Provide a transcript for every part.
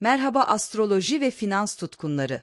Merhaba astroloji ve finans tutkunları.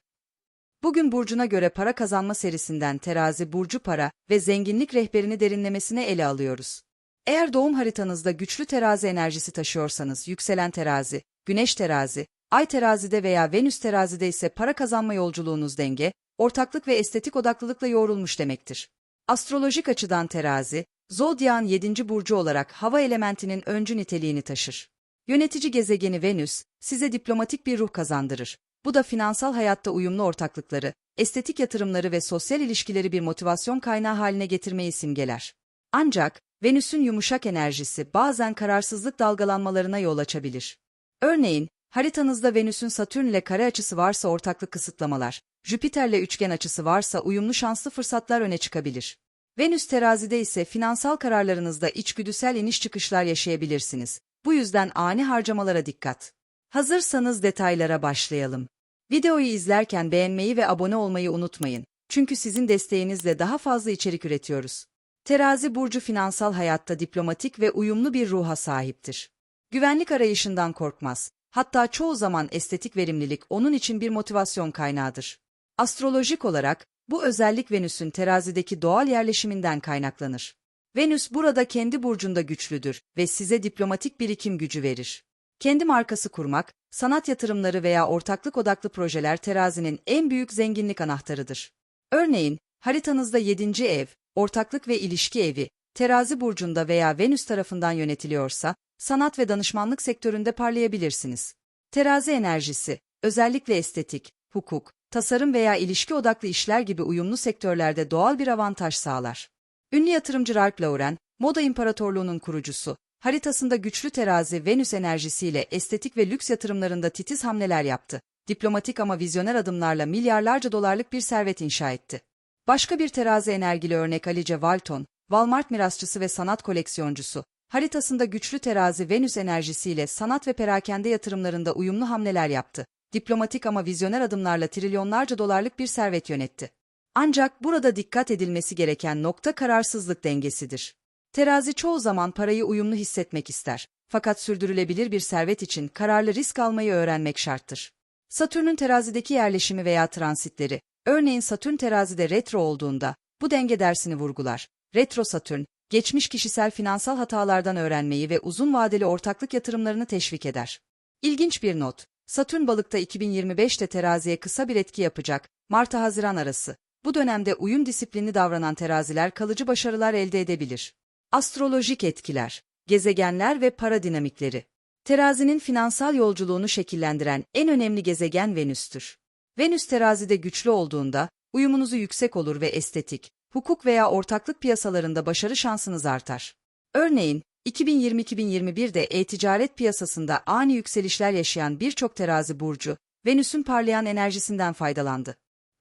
Bugün burcuna göre para kazanma serisinden terazi burcu para ve zenginlik rehberini derinlemesine ele alıyoruz. Eğer doğum haritanızda güçlü terazi enerjisi taşıyorsanız yükselen terazi, güneş terazi, ay terazide veya venüs terazide ise para kazanma yolculuğunuz denge, ortaklık ve estetik odaklılıkla yoğrulmuş demektir. Astrolojik açıdan terazi, Zodyak'ın 7. burcu olarak hava elementinin öncü niteliğini taşır. Yönetici gezegeni Venüs, size diplomatik bir ruh kazandırır. Bu da finansal hayatta uyumlu ortaklıkları, estetik yatırımları ve sosyal ilişkileri bir motivasyon kaynağı haline getirmeyi simgeler. Ancak, Venüs'ün yumuşak enerjisi bazen kararsızlık dalgalanmalarına yol açabilir. Örneğin, haritanızda Venüs'ün Satürn ile kare açısı varsa ortaklık kısıtlamalar, Jüpiter'le üçgen açısı varsa uyumlu şanslı fırsatlar öne çıkabilir. Venüs terazide ise finansal kararlarınızda içgüdüsel iniş çıkışlar yaşayabilirsiniz. Bu yüzden ani harcamalara dikkat. Hazırsanız detaylara başlayalım. Videoyu izlerken beğenmeyi ve abone olmayı unutmayın. Çünkü sizin desteğinizle daha fazla içerik üretiyoruz. Terazi burcu finansal hayatta diplomatik ve uyumlu bir ruha sahiptir. Güvenlik arayışından korkmaz. Hatta çoğu zaman estetik verimlilik onun için bir motivasyon kaynağıdır. Astrolojik olarak bu özellik Venüs'ün terazideki doğal yerleşiminden kaynaklanır. Venüs burada kendi burcunda güçlüdür ve size diplomatik birikim gücü verir. Kendi markası kurmak, sanat yatırımları veya ortaklık odaklı projeler terazinin en büyük zenginlik anahtarıdır. Örneğin, haritanızda 7. ev, ortaklık ve ilişki evi, terazi burcunda veya Venüs tarafından yönetiliyorsa, sanat ve danışmanlık sektöründe parlayabilirsiniz. Terazi enerjisi, özellikle estetik, hukuk, tasarım veya ilişki odaklı işler gibi uyumlu sektörlerde doğal bir avantaj sağlar. Ünlü yatırımcı Ralph Lauren, moda imparatorluğunun kurucusu, haritasında güçlü terazi Venüs enerjisiyle estetik ve lüks yatırımlarında titiz hamleler yaptı. Diplomatik ama vizyoner adımlarla milyarlarca dolarlık bir servet inşa etti. Başka bir terazi enerjili örnek Alice Walton, Walmart mirasçısı ve sanat koleksiyoncusu, haritasında güçlü terazi Venüs enerjisiyle sanat ve perakende yatırımlarında uyumlu hamleler yaptı. Diplomatik ama vizyoner adımlarla trilyonlarca dolarlık bir servet yönetti. Ancak burada dikkat edilmesi gereken nokta kararsızlık dengesidir. Terazi çoğu zaman parayı uyumlu hissetmek ister. Fakat sürdürülebilir bir servet için kararlı risk almayı öğrenmek şarttır. Satürn'ün terazideki yerleşimi veya transitleri, örneğin Satürn terazide retro olduğunda, bu denge dersini vurgular. Retro Satürn, geçmiş kişisel finansal hatalardan öğrenmeyi ve uzun vadeli ortaklık yatırımlarını teşvik eder. İlginç bir not, Satürn balıkta 2025'te teraziye kısa bir etki yapacak, Mart-Haziran arası. Bu dönemde uyum disiplinli davranan teraziler kalıcı başarılar elde edebilir. Astrolojik etkiler, gezegenler ve para dinamikleri. Terazinin finansal yolculuğunu şekillendiren en önemli gezegen Venüs'tür. Venüs terazide güçlü olduğunda, uyumunuzu yüksek olur ve estetik, hukuk veya ortaklık piyasalarında başarı şansınız artar. Örneğin, 2020-2021'de e-ticaret piyasasında ani yükselişler yaşayan birçok terazi burcu, Venüs'ün parlayan enerjisinden faydalandı.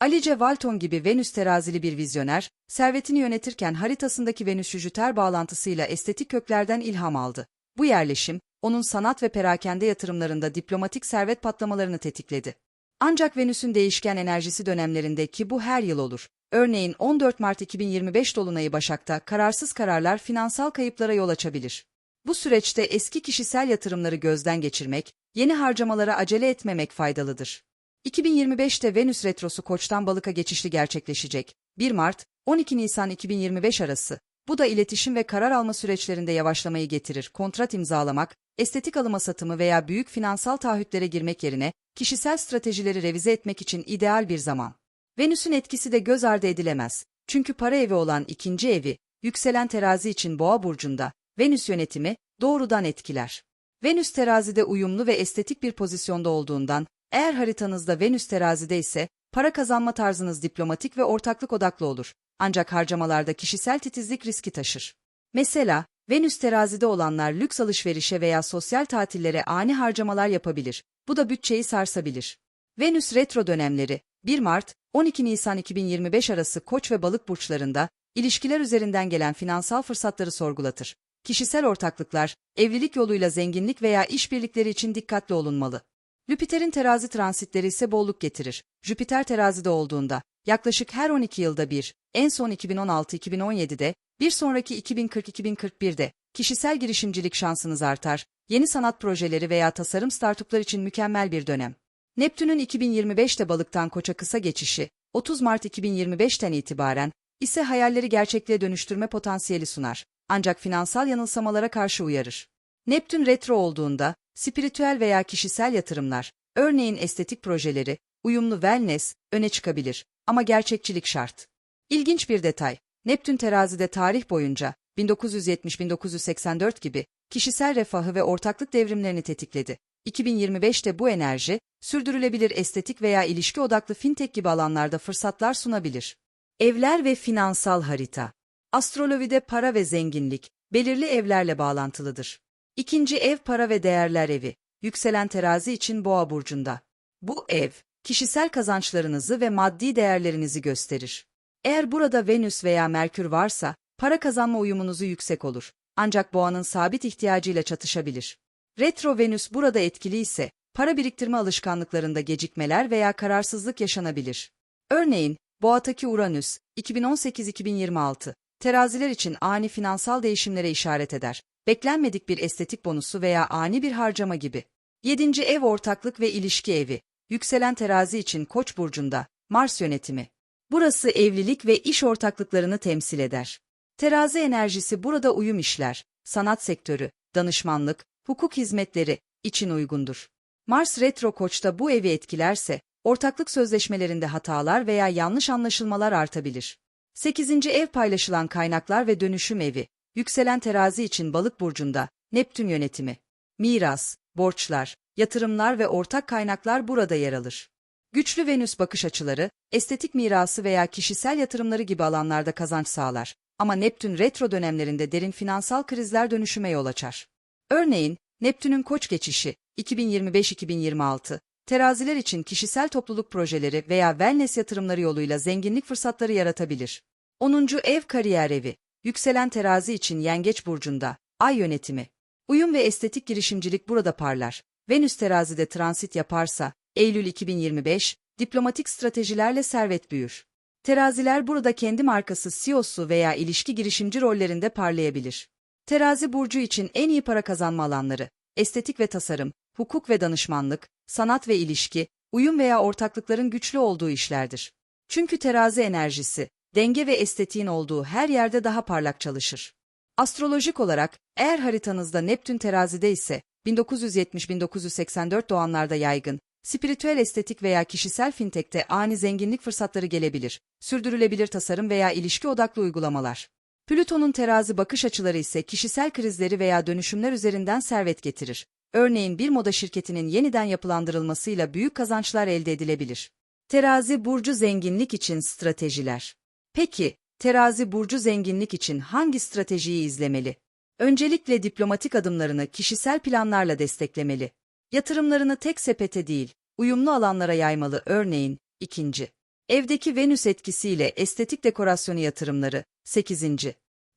Alice Walton gibi Venüs terazili bir vizyoner, servetini yönetirken haritasındaki Venüs-Jüpiter bağlantısıyla estetik köklerden ilham aldı. Bu yerleşim, onun sanat ve perakende yatırımlarında diplomatik servet patlamalarını tetikledi. Ancak Venüs'ün değişken enerjisi dönemlerinde ki bu her yıl olur. Örneğin 14 Mart 2025 Dolunayı Başak'ta kararsız kararlar finansal kayıplara yol açabilir. Bu süreçte eski kişisel yatırımları gözden geçirmek, yeni harcamalara acele etmemek faydalıdır. 2025'te Venüs Retrosu Koç'tan Balık'a geçişli gerçekleşecek. 1 Mart, 12 Nisan 2025 arası. Bu da iletişim ve karar alma süreçlerinde yavaşlamayı getirir. Kontrat imzalamak, estetik alıma satımı veya büyük finansal taahhütlere girmek yerine kişisel stratejileri revize etmek için ideal bir zaman. Venüs'ün etkisi de göz ardı edilemez. Çünkü para evi olan ikinci evi, yükselen terazi için boğa burcunda, Venüs yönetimi doğrudan etkiler. Venüs terazide uyumlu ve estetik bir pozisyonda olduğundan, eğer haritanızda Venüs terazide ise, para kazanma tarzınız diplomatik ve ortaklık odaklı olur. Ancak harcamalarda kişisel titizlik riski taşır. Mesela, Venüs terazide olanlar lüks alışverişe veya sosyal tatillere ani harcamalar yapabilir. Bu da bütçeyi sarsabilir. Venüs retro dönemleri, 1 Mart, 12 Nisan 2025 arası Koç ve Balık burçlarında, ilişkiler üzerinden gelen finansal fırsatları sorgulatır. Kişisel ortaklıklar, evlilik yoluyla zenginlik veya işbirlikleri için dikkatli olunmalı. Jüpiter'in terazi transitleri ise bolluk getirir. Jüpiter terazide olduğunda, yaklaşık her 12 yılda bir, en son 2016-2017'de, bir sonraki 2040-2041'de, kişisel girişimcilik şansınız artar, yeni sanat projeleri veya tasarım startuplar için mükemmel bir dönem. Neptün'ün 2025'te balıktan koça kısa geçişi, 30 Mart 2025'ten itibaren ise hayalleri gerçekliğe dönüştürme potansiyeli sunar. Ancak finansal yanılsamalara karşı uyarır. Neptün retro olduğunda, spiritüel veya kişisel yatırımlar, örneğin estetik projeleri, uyumlu wellness, öne çıkabilir. Ama gerçekçilik şart. İlginç bir detay, Neptün terazide tarih boyunca, 1970-1984 gibi, kişisel refahı ve ortaklık devrimlerini tetikledi. 2025'te bu enerji, sürdürülebilir estetik veya ilişki odaklı fintech gibi alanlarda fırsatlar sunabilir. Evler ve finansal harita. Astrolojide para ve zenginlik, belirli evlerle bağlantılıdır. İkinci ev para ve değerler evi, yükselen terazi için boğa burcunda. Bu ev, kişisel kazançlarınızı ve maddi değerlerinizi gösterir. Eğer burada Venüs veya Merkür varsa, para kazanma uyumunuzu yüksek olur. Ancak boğanın sabit ihtiyacıyla çatışabilir. Retro Venüs burada etkili ise, para biriktirme alışkanlıklarında gecikmeler veya kararsızlık yaşanabilir. Örneğin, Boğa'taki Uranüs, 2018-2026, teraziler için ani finansal değişimlere işaret eder. Beklenmedik bir estetik bonusu veya ani bir harcama gibi. 7. ev ortaklık ve ilişki evi, yükselen terazi için Koç burcunda, Mars yönetimi. Burası evlilik ve iş ortaklıklarını temsil eder. Terazi enerjisi burada uyum işler, sanat sektörü, danışmanlık, hukuk hizmetleri için uygundur. Mars retro koçta bu evi etkilerse, ortaklık sözleşmelerinde hatalar veya yanlış anlaşılmalar artabilir. 8. ev paylaşılan kaynaklar ve dönüşüm evi, yükselen terazi için balık burcunda, Neptün yönetimi. Miras, borçlar, yatırımlar ve ortak kaynaklar burada yer alır. Güçlü Venüs bakış açıları, estetik mirası veya kişisel yatırımları gibi alanlarda kazanç sağlar. Ama Neptün retro dönemlerinde derin finansal krizler dönüşüme yol açar. Örneğin, Neptün'ün koç geçişi, 2025-2026, teraziler için kişisel topluluk projeleri veya wellness yatırımları yoluyla zenginlik fırsatları yaratabilir. 10. Ev kariyer evi, yükselen terazi için yengeç burcunda, ay yönetimi. Uyum ve estetik girişimcilik burada parlar. Venüs terazide transit yaparsa, Eylül 2025, diplomatik stratejilerle servet büyür. Teraziler burada kendi markası CEO'su veya ilişki girişimci rollerinde parlayabilir. Terazi burcu için en iyi para kazanma alanları, estetik ve tasarım, hukuk ve danışmanlık, sanat ve ilişki, uyum veya ortaklıkların güçlü olduğu işlerdir. Çünkü terazi enerjisi, denge ve estetiğin olduğu her yerde daha parlak çalışır. Astrolojik olarak, eğer haritanızda Neptün terazide ise, 1970-1984 doğanlarda yaygın, spiritüel estetik veya kişisel fintech'te ani zenginlik fırsatları gelebilir, sürdürülebilir tasarım veya ilişki odaklı uygulamalar. Plüton'un terazi bakış açıları ise kişisel krizleri veya dönüşümler üzerinden servet getirir. Örneğin bir moda şirketinin yeniden yapılandırılmasıyla büyük kazançlar elde edilebilir. Terazi burcu zenginlik için stratejiler. Peki, terazi burcu zenginlik için hangi stratejiyi izlemeli? Öncelikle diplomatik adımlarını kişisel planlarla desteklemeli. Yatırımlarını tek sepete değil, uyumlu alanlara yaymalı örneğin, ikinci. Evdeki Venüs etkisiyle estetik dekorasyonu yatırımları, 8.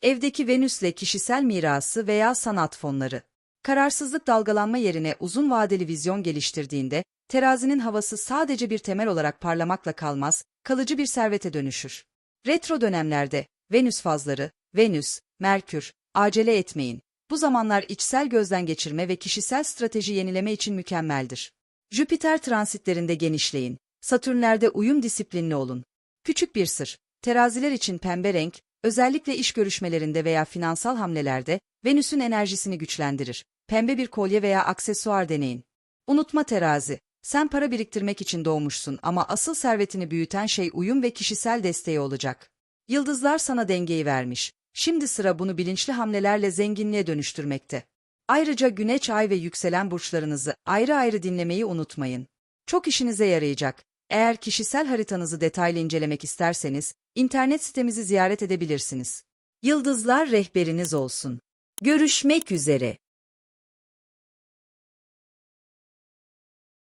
Evdeki Venüs'le kişisel mirası veya sanat fonları. Kararsızlık dalgalanma yerine uzun vadeli vizyon geliştirdiğinde, terazinin havası sadece bir temel olarak parlamakla kalmaz, kalıcı bir servete dönüşür. Retro dönemlerde, Venüs fazları, Venüs, Merkür, acele etmeyin. Bu zamanlar içsel gözden geçirme ve kişisel strateji yenileme için mükemmeldir. Jüpiter transitlerinde genişleyin. Satürnlerde uyum disiplinli olun. Küçük bir sır. Teraziler için pembe renk, özellikle iş görüşmelerinde veya finansal hamlelerde, Venüs'ün enerjisini güçlendirir. Pembe bir kolye veya aksesuar deneyin. Unutma terazi. Sen para biriktirmek için doğmuşsun ama asıl servetini büyüten şey uyum ve kişisel desteği olacak. Yıldızlar sana dengeyi vermiş. Şimdi sıra bunu bilinçli hamlelerle zenginliğe dönüştürmekte. Ayrıca güneş, ay ve yükselen burçlarınızı ayrı ayrı dinlemeyi unutmayın. Çok işinize yarayacak. Eğer kişisel haritanızı detaylı incelemek isterseniz, internet sitemizi ziyaret edebilirsiniz. Yıldızlar rehberiniz olsun. Görüşmek üzere.